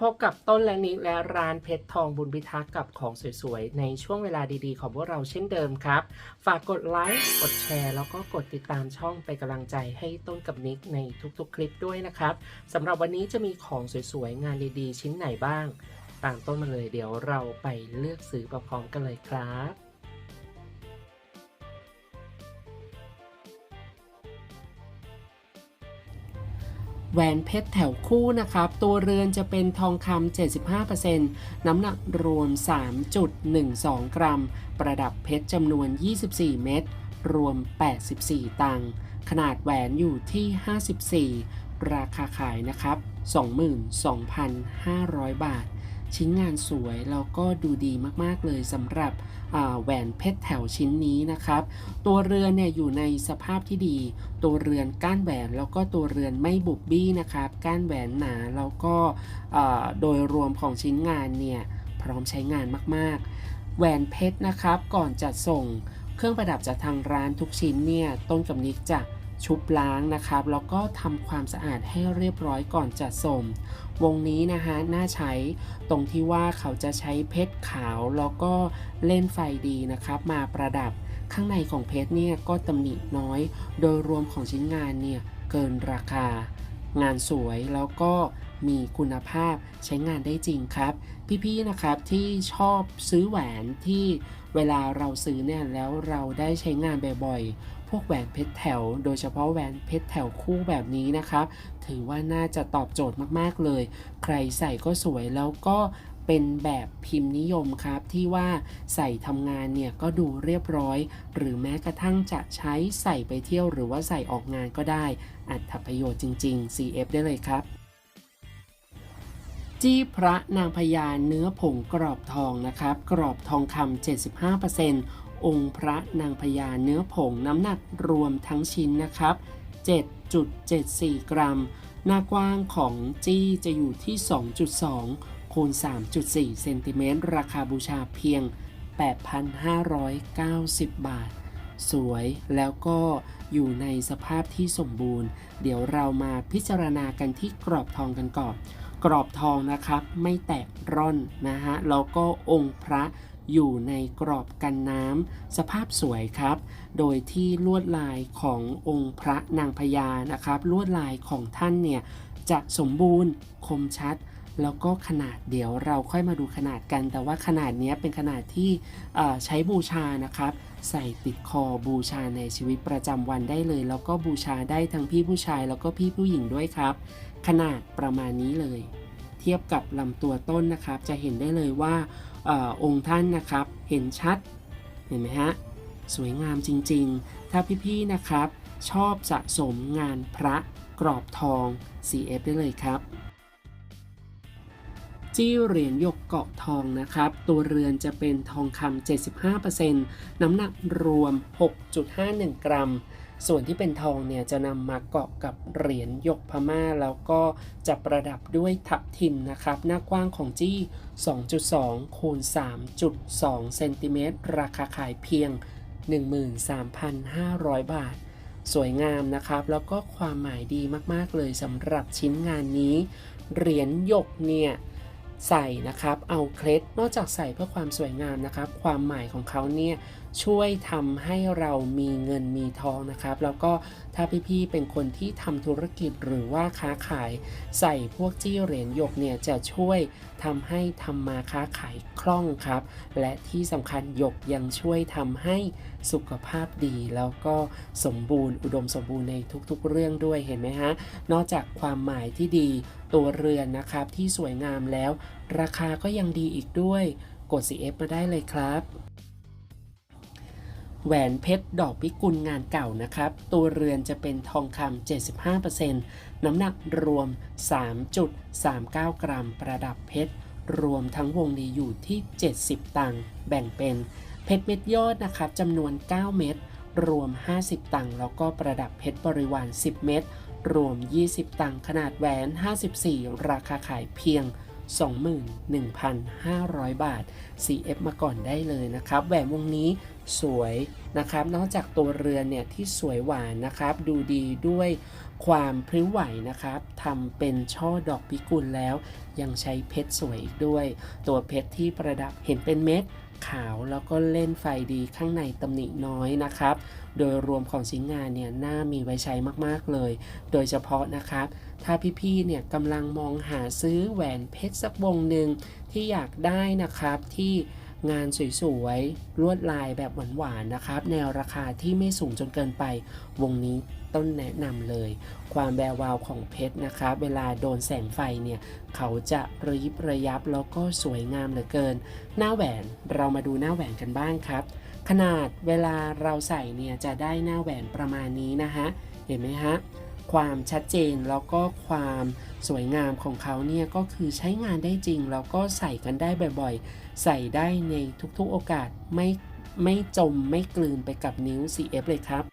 พบกับต้นและนิกและร้านเพชรทองบุญพิทักษ์กับของสวยๆ ในช่วงเวลาดีๆ ของพวกเราเช่นเดิมครับ ฝากกดไลค์กดแชร์ แล้วก็กดติดตามช่องไปนกำลังใจให้ต้นกับนิกในทุกๆ คลิปด้วยนะครับสำหรับวันนี้จะมีของสวยๆ งานดีๆ ชิ้นไหนบ้าง ต่ามต้นมาเลยเดี๋ยวเราไปเลือกซื้อพร้อมกันเลยครับ แหวนเพชรแถวคู่นะครับ ตัวเรือนจะเป็นทองคำ75%น้ำหนักรวม 3.12 กรัม ประดับเพชรจำนวน 24 เม็ดรวม 84 ตังค์ขนาดแหวนอยู่ที่ 54 ราคาขายนะครับ 22,500 บาท ชิ้นงานสวยแล้วก็ดูดีมากๆเลยสำหรับแหวนเพชรแถวชิ้นนี้นะครับ ตัวเรือนเนี่ยอยู่ในสภาพที่ดี ตัวเรือนก้านแหวนแล้วก็ตัวเรือนไม่บุบบี้นะครับ ก้านแหวนหนาแล้วก็โดยรวมของชิ้นงานเนี่ยพร้อมใช้งานมากๆ แหวนเพชรนะครับก่อนจะส่ง เครื่องประดับจากทางร้านทุกชิ้นเนี่ยต้นกับนิกจะ ชุบล้างนะครับ แล้วก็ทำความสะอาดให้เรียบร้อยก่อนจะส่ง วงนี้นะฮะน่าใช้ตรงที่ว่าเขาจะใช้เพชรขาวแล้วก็เล่นไฟดีนะครับ มาประดับข้างในของเพชรเนี่ยก็ตำหนิน้อย โดยรวมของชิ้นงานเนี่ยเกินราคา งานสวยแล้วก็มีคุณภาพใช้งานได้จริงครับ พี่ๆนะครับที่ชอบซื้อแหวนที่เวลาเราซื้อเนี่ยแล้วเราได้ใช้งานบ่อย พวกแหวนเพชรแถว โดยเฉพาะแหวนเพชรแถวคู่แบบนี้นะครับ ถือว่าน่าจะตอบโจทย์มากๆเลย ใครใส่ก็สวยแล้วก็เป็นแบบพิมพ์นิยมครับ ที่ว่าใส่ทำงานเนี่ยก็ดูเรียบร้อย หรือแม้กระทั่งจะใช้ใส่ไปเที่ยวหรือว่าใส่ออกงานก็ได้ อัตประโยชน์จริง ๆ CF ได้เลยครับ จี้พระนางพญาเนื้อผงกรอบทองนะครับ กรอบทองคำ75%องค์พระนางพญาเนื้อผงน้ำหนักรวมทั้งชิ้นนะครับ 7.74 กรัม หน้ากว้างของจี้จะอยู่ที่ 2.2 คูณ 3.4 เซนติเมตร ราคาบูชาเพียง 8,590 บาท สวยแล้วก็อยู่ในสภาพที่สมบูรณ์ เดี๋ยวเรามาพิจารณากันที่กรอบทองกันก่อน กรอบทองนะครับ ไม่แตกร่อนนะฮะแล้วก็องค์พระอยู่ในกรอบกันน้ำสภาพสวยครับ โดยที่ลวดลายขององค์พระนางพญานะครับ ลวดลายของท่านเนี่ยจะสมบูรณ์คมชัด แล้วก็ขนาดเดี๋ยวเราค่อยมาดูขนาดกัน แต่ว่าขนาดนี้เป็นขนาดที่ใช้บูชานะครับ ใส่ติดคอบูชาในชีวิตประจำวันได้เลย แล้วก็บูชาได้ทั้งพี่ผู้ชายแล้วก็พี่ผู้หญิงด้วยครับ ขนาดประมาณนี้เลย เทียบกับลำตัวต้นนะครับ จะเห็นได้เลยว่าออองค์ท่านนะครับเห็นชัดเห็นไหมฮะสวยงามจริงๆ ถ้าพี่ๆนะครับ ชอบสะสมงานพระกรอบทอง CF ได้เลยครับ จี้เหรียญหยกเกาะทองนะครับ ตัวเรือนจะเป็นทองคำ75%น้ำหนักรวม 6.51 กรัม ส่วนที่เป็นทองเนี่ยจะนำมาเกาะกับเหรียญหยกพม่า แล้วก็จะประดับด้วยทับทิมนะครับ หน้ากว้างของจี้ 2.2 คูณ 3.2 เซนติเมตร ราคาขายเพียง 13,500 บาทสวยงามนะครับ แล้วก็ความหมายดีมาก ๆ เลยสำหรับชิ้นงานนี้ เหรียญหยกเนี่ย ใส่นะครับ เอาเคล็ดนอกจากใส่เพื่อความสวยงามนะครับ ความหมายของเขาเนี่ยช่วยทำให้เรามีเงินมีทองนะครับ แล้วก็ถ้าพี่ๆเป็นคนที่ทำธุรกิจหรือว่าค้าขาย ใส่พวกจี้เหรียญหยกเนี่ยจะช่วยทำให้ทำมาค้าขายคล่องครับ และที่สำคัญหยกยังช่วยทำให้ สุขภาพดี แล้วก็สมบูรณ์ อุดมสมบูรณ์ในทุกๆ เรื่องด้วยเห็นไหมฮะ นอกจากความหมายที่ดีตัวเรือนนะครับที่สวยงามแล้ว ราคาก็ยังดีอีกด้วย กด CF มาได้เลยครับแหวนเพชรดอกพิกุลงานเก่านะครับ ตัวเรือนจะเป็นทองคำ 75%น้ำหนักรวม 3.39 กรัม ประดับเพชร รวมทั้งวงนี้อยู่ที่ 70 ตังค์แบ่งเป็น เพชรเม็ดยอดนะครับจำนวน 9 เม็ดรวม 50 ตังค์แล้วก็ประดับเพชรบริวาร 10 เม็ดรวม 20 ตังค์ขนาดแหวน 54 ราคาขายเพียง 21,500 บาท CF มาก่อนได้เลยนะครับ แหวนวงนี้สวยนะครับ นอกจากตัวเรือนเนี่ยที่สวยหวานนะครับ ดูดีด้วย ความพริ้วไหวนะครับทำเป็นช่อดอกพิกุลแล้ว ยังใช้เพชรสวยอีกด้วย ตัวเพชรที่ประดับเห็นเป็นเม็ดขาวแล้วก็เล่นไฟดีข้างในตำหนิน้อยนะครับ โดยรวมของชิ้นงานเนี่ยน่ามีไว้ใช้มากๆเลย โดยเฉพาะนะครับ ถ้าพี่ๆเนี่ยกำลังมองหาซื้อแหวนเพชรสักวงหนึ่งที่อยากได้นะครับที่ งานสวยๆ ลวดลายแบบหวานๆนะครับ แนวราคาที่ไม่สูงจนเกินไป วงนี้ต้นแนะนำเลย ความแวววาวของเพชรนะครับ เวลาโดนแสงไฟเนี่ย เขาจะระยิบระยับแล้วก็สวยงามเหลือเกิน หน้าแหวนเรามาดูหน้าแหวนกันบ้างครับ ขนาดเวลาเราใส่เนี่ยจะได้หน้าแหวนประมาณนี้นะฮะ เห็นไหมฮะ ความชัดเจนแล้วก็ความสวยงามของเขาเนี่ยก็คือใช้งานได้จริง แล้วก็ใส่กันได้บ่อยๆ ใส่ได้ในทุกๆโอกาสไม่ไม่จมไม่กลืนไปกับนิ้ว CF เลยครับ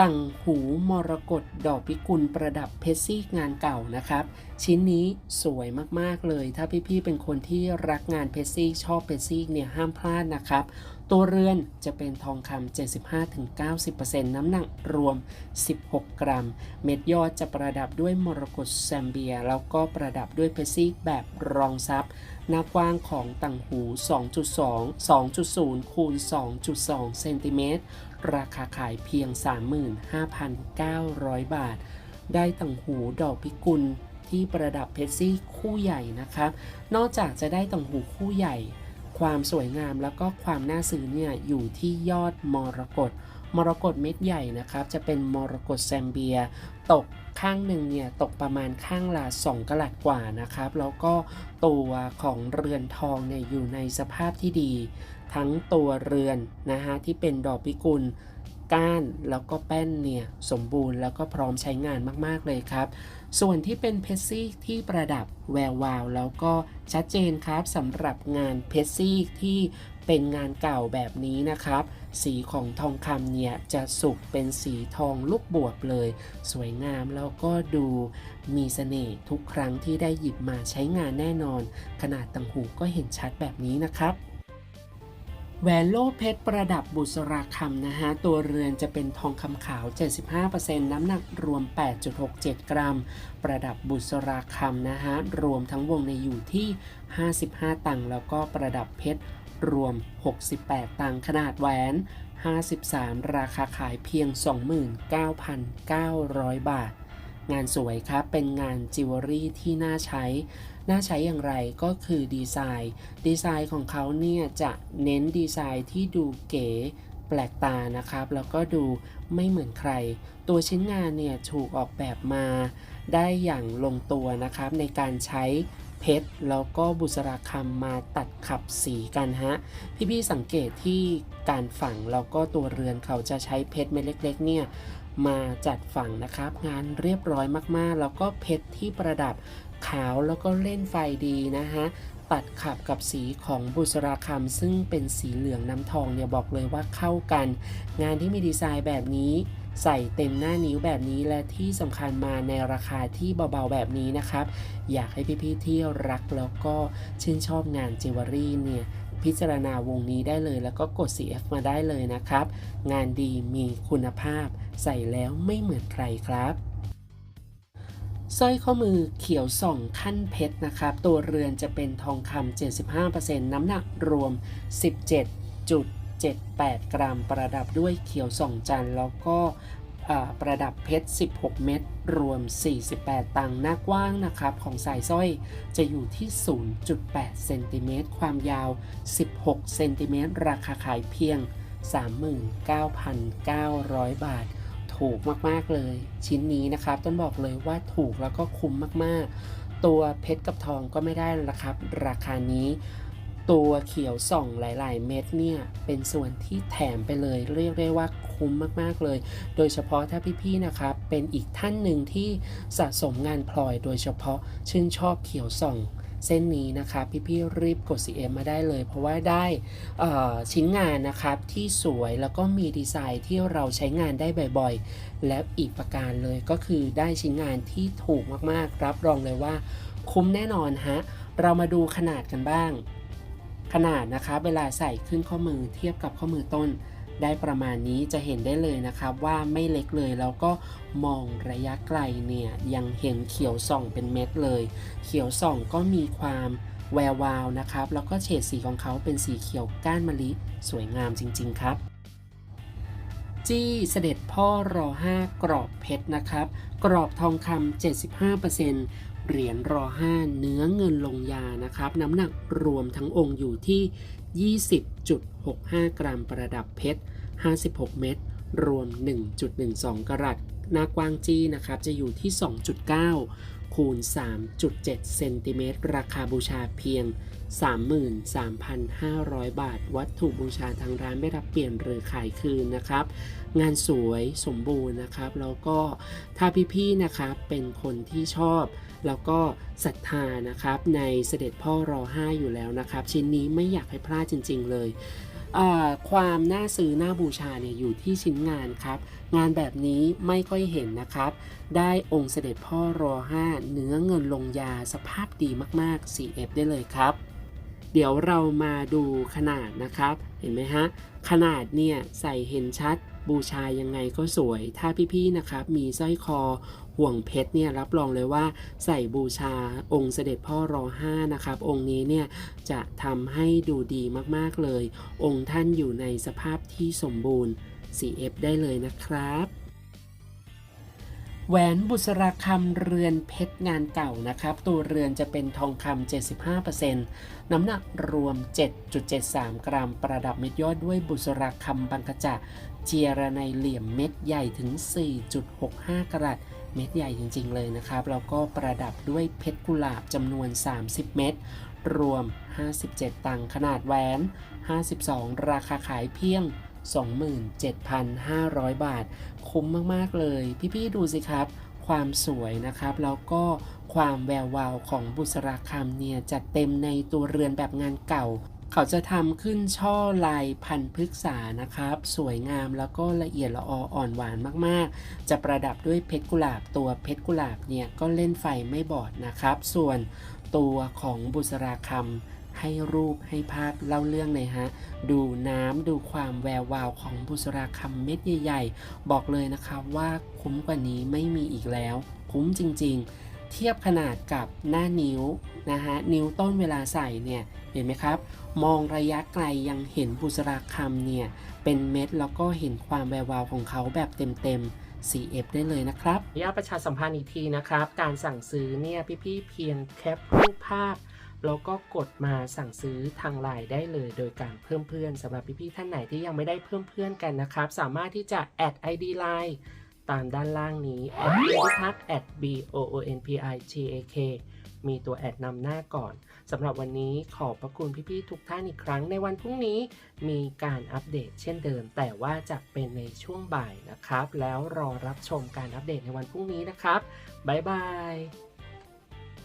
ต่างหูมรกตดอกพิกุลประดับเพชรซีกงานเก่านะครับ ชิ้นนี้สวยมากๆเลย ถ้าพี่ๆเป็นคนที่รักงานเพชรซีกชอบเพชรซีกเนี่ยห้ามพลาดนะครับ ตัวเรือนจะเป็นทองคำ 75-90%น้ำหนักรวม 16 กรัม เม็ดยอดจะประดับด้วยมรกตแซมเบีย แล้วก็ประดับด้วยเพชรซีกแบบรองซับหน้ากว้างของต่างหู 2.2 2.0 คูณ 2.2 เซนติเมตร ราคาขายเพียง 35,900 บาท ได้ต่างหูดอกพิกุลที่ประดับเพชรซี่คู่ใหญ่นะครับ นอกจากจะได้ต่างหูคู่ใหญ่ ความสวยงามแล้วก็ความน่าซื้อเนี่ยอยู่ที่ยอดมรกตมรกตเม็ดใหญ่นะครับ จะเป็นมรกตแซมเบีย ตกข้างหนึ่งเนี่ยตกประมาณข้างละ2กะลัดกว่านะครับ แล้วก็ตัวของเรือนทองเนี่ยอยู่ในสภาพที่ดี ทั้งตัวเรือนนะฮะที่เป็นดอกพิกุลก้านแล้วก็แป้นเนี่ยสมบูรณ์แล้วก็พร้อมใช้งานมาก ๆ เลยครับ ส่วนที่เป็นเพชรซี่ที่ประดับแวววาว แล้วก็ชัดเจนครับสำหรับงานเพชรซี่ที่เป็นงานเก่าแบบนี้นะครับ สีของทองคำเนี่ยจะสุกเป็นสีทองลูกบวบเลย สวยงามแล้วก็ดูมีเสน่ห์ทุกครั้งที่ได้หยิบมาใช้งานแน่นอน ขนาดต่างหูก็เห็นชัดแบบนี้นะครับ แหวนโลเพชรประดับบุษราคำนะฮะ ตัวเรือนจะเป็นทองคำขาว 75%น้ำหนักรวม 8.67 กรัม ประดับบุษราคำนะฮะ รวมทั้งวงในอยู่ที่ 55 ตังค์แล้วก็ประดับเพชรรวม 68 ตังค์ขนาดแหวน 53 ราคาขายเพียง 29,900 บาท งานสวยครับ เป็นงานจิวเวลรี่ที่น่าใช้ น่าใช้อย่างไรก็คือดีไซน์ดีไซน์ของเขาเนี่ยจะเน้นดีไซน์ที่ดูเก๋แปลกตานะครับ แล้วก็ดูไม่เหมือนใคร ตัวชิ้นงานเนี่ยถูกออกแบบมา ได้อย่างลงตัวนะครับ ในการใช้เพชรแล้วก็บุษราคำมาตัดขับสีกันฮะ พี่ๆสังเกตที่การฝังแล้วก็ตัวเรือนเขาจะใช้เพชรเม็ดเล็ก ๆ เนี่ยมาจัดฝังนะครับ งานเรียบร้อยมากๆ แล้วก็เพชรที่ประดับ ขาวแล้วก็เล่นไฟดีนะฮะตัดขับกับสีของบุษราคำซึ่งเป็นสีเหลืองน้ำทองเนี่ยบอกเลยว่าเข้ากัน งานที่มีดีไซน์แบบนี้ ใส่เต็มหน้านิ้วแบบนี้และที่สำคัญมาในราคาที่เบาๆแบบนี้นะครับ อยากให้พี่ๆที่รักแล้วก็ชื่นชอบงานจิวเวลรี่เนี่ยพิจารณาวงนี้ได้เลยแล้วก็กด CF มาได้เลยนะครับ งานดีมีคุณภาพใส่แล้วไม่เหมือนใครครับ สร้อยข้อมือเขียวส่องขั้นเพชรนะครับ ตัวเรือนจะเป็นทองคำ75%น้ำหนักรวม 17.78 กรัม ประดับด้วยเขียวส่องจันทร์แล้วก็ประดับเพชร 16 เม็ด รวม 48 ตังค์หน้ากว้างนะครับ ของสายสร้อยจะอยู่ที่ 0.8 เซนติเมตร ความยาว 16 เซนติเมตร ราคาขายเพียง 39,900 บาท ถูกมากๆเลย ชิ้นนี้นะครับต้นบอกเลยว่าถูกแล้วก็คุ้มมากๆ ตัวเพชรกับทองก็ไม่ได้แล้วครับ ราคานี้ตัวเขียวส่องหลาย ๆ เม็ดเนี่ยเป็นส่วนที่แถมไปเลย เรียกได้ว่าคุ้มมากๆเลย โดยเฉพาะถ้าพี่ๆนะครับเป็นอีกท่านหนึ่งที่สะสมงานพลอย โดยเฉพาะชื่นชอบเขียวส่อง เส้นนี้นะครับพี่ๆรีบกด CM มาได้เลย เพราะว่าได้ชิ้นงานนะครับที่สวยแล้วก็มีดีไซน์ที่เราใช้งานได้บ่อยๆ และอีกประการเลยก็คือได้ชิ้นงานที่ถูกมากๆ รับรองเลยว่าคุ้มแน่นอนฮะ เรามาดูขนาดกันบ้าง ขนาดนะครับเวลาใส่ขึ้นข้อมือเทียบกับข้อมือต้น ได้ประมาณนี้จะเห็นได้เลยนะครับว่าไม่เล็กเลยแล้วก็มองระยะไกลเนี่ยยังเห็นเขียวส่องเป็นเม็ดเลย เขียวส่องก็มีความแวววาวนะครับ แล้วก็เฉดสีของเขาเป็นสีเขียวก้านมะลิสวยงามจริง ๆ ครับจี้เสด็จพ่อรอ5กรอบเพชรนะครับ กรอบทองคำ75%เเหรียญรอ5เนื้อเงินลงยานะครับ น้ำหนักรวมทั้งองค์อยู่ที่ 20.65 กรัมประดับเพชร 56 เม็ดรวม 1.12 กรัต หน้ากว้างจี้นะครับจะอยู่ที่ 2.9 คูณ 3.7 เซนติเมตรราคาบูชาเพียง 33,500 บาท วัตถุบูชาทางร้านไม่รับเปลี่ยนหรือขายคืนนะครับ งานสวยสมบูรณ์นะครับ แล้วก็ถ้าพี่ๆนะครับเป็นคนที่ชอบแล้วก็ศรัทธานะครับในเสด็จพ่อรอ5อยู่แล้วนะครับ ชิ้นนี้ไม่อยากให้พลาดจริง ๆ เลย ความน่าซื้อน่าบูชาเนี่ยอยู่ที่ชิ้นงานครับ งานแบบนี้ไม่ค่อยเห็นนะครับ ได้องค์เสด็จพ่อรอ5เนื้อเงินลงยาสภาพดีมากๆ 4F ได้เลยครับ เดี๋ยวเรามาดูขนาดนะครับ เห็นไหมฮะ ขนาดเนี่ยใส่เห็นชัด บูชายังไงก็สวย ถ้าพี่ๆนะครับ มีสร้อยคอห่วงเพชรเนี่ยรับรองเลยว่าใส่บูชาองค์เสด็จพ่อรอห้านะครับ องค์นี้เนี่ยจะทำให้ดูดีมากๆเลย องค์ท่านอยู่ในสภาพที่สมบูรณ์ 4F ได้เลยนะครับ แหวนบุษราคำเรือนเพชรงานเก่านะครับ ตัวเรือนจะเป็นทองคำ 75%น้ำหนักรวม 7.73 กรัม ประดับเม็ดยอดด้วยบุษราคำบังกะจะเจียระในเหลี่ยมเม็ดใหญ่ถึง 4.65 กรัตเม็ดใหญ่จริง ๆ เลยนะครับ แล้วก็ประดับด้วยเพชรกุหลาบจำนวน 30 เม็ดรวม 57 ตังค์ขนาดแหวน 52 ราคาขายเพียง 27,500 บาท คุ้มมากๆเลย พี่ ๆ ดูสิครับ ความสวยนะครับ แล้วก็ความแวววาวของบุษราคำเนี่ยจัดเต็มในตัวเรือนแบบงานเก่า เขาจะทำขึ้นช่อลายพันพฤกษานะครับ สวยงามแล้วก็ละเอียดละอออ่อนหวานมากๆ จะประดับด้วยเพชรกุหลาบตัวเพชรกุหลาบเนี่ยก็เล่นไฟไม่บอดนะครับ ส่วนตัวของบุษราคำ ให้รูปให้ภาพเล่าเรื่องเลยฮะ ดูน้ำดูความแวววาวของบุษราคำเม็ดใหญ่ๆ บอกเลยนะครับว่าคุ้มกว่านี้ไม่มีอีกแล้ว คุ้มจริงๆ เทียบขนาดกับหน้านิ้วนะฮะ นิ้วต้นเวลาใส่เนี่ย เห็นไหมครับ มองระยะไกลยังเห็นบุษราคำเนี่ย เป็นเม็ดแล้วก็เห็นความแวววาวของเขาแบบเต็มๆ 4F ได้เลยนะครับขออนุญาตประชาสัมพันธ์อีกทีนะครับ การสั่งซื้อเนี่ยพี่ๆเพียงแคปรูปภาพ แล้วก็กดมาสั่งซื้อทางไลน์ได้เลยโดยการเพิ่มเพื่อนสำหรับพี่ๆท่านไหนที่ยังไม่ได้เพิ่มเพื่อนกันนะครับ สามารถที่จะแอด ID Line ตามด้านล่างนี้แอดพิทักษ์ at b o o n p i g a k มีตัวแอดนำหน้าก่อนสำหรับวันนี้ขอบพระคุณพี่ๆทุกท่านอีกครั้งในวันพรุ่งนี้มีการอัปเดตเช่นเดิม แต่ว่าจะเป็นในช่วงบ่ายนะครับ แล้วรอรับชมการอัปเดตในวันพรุ่งนี้นะครับ บ๊ายบาย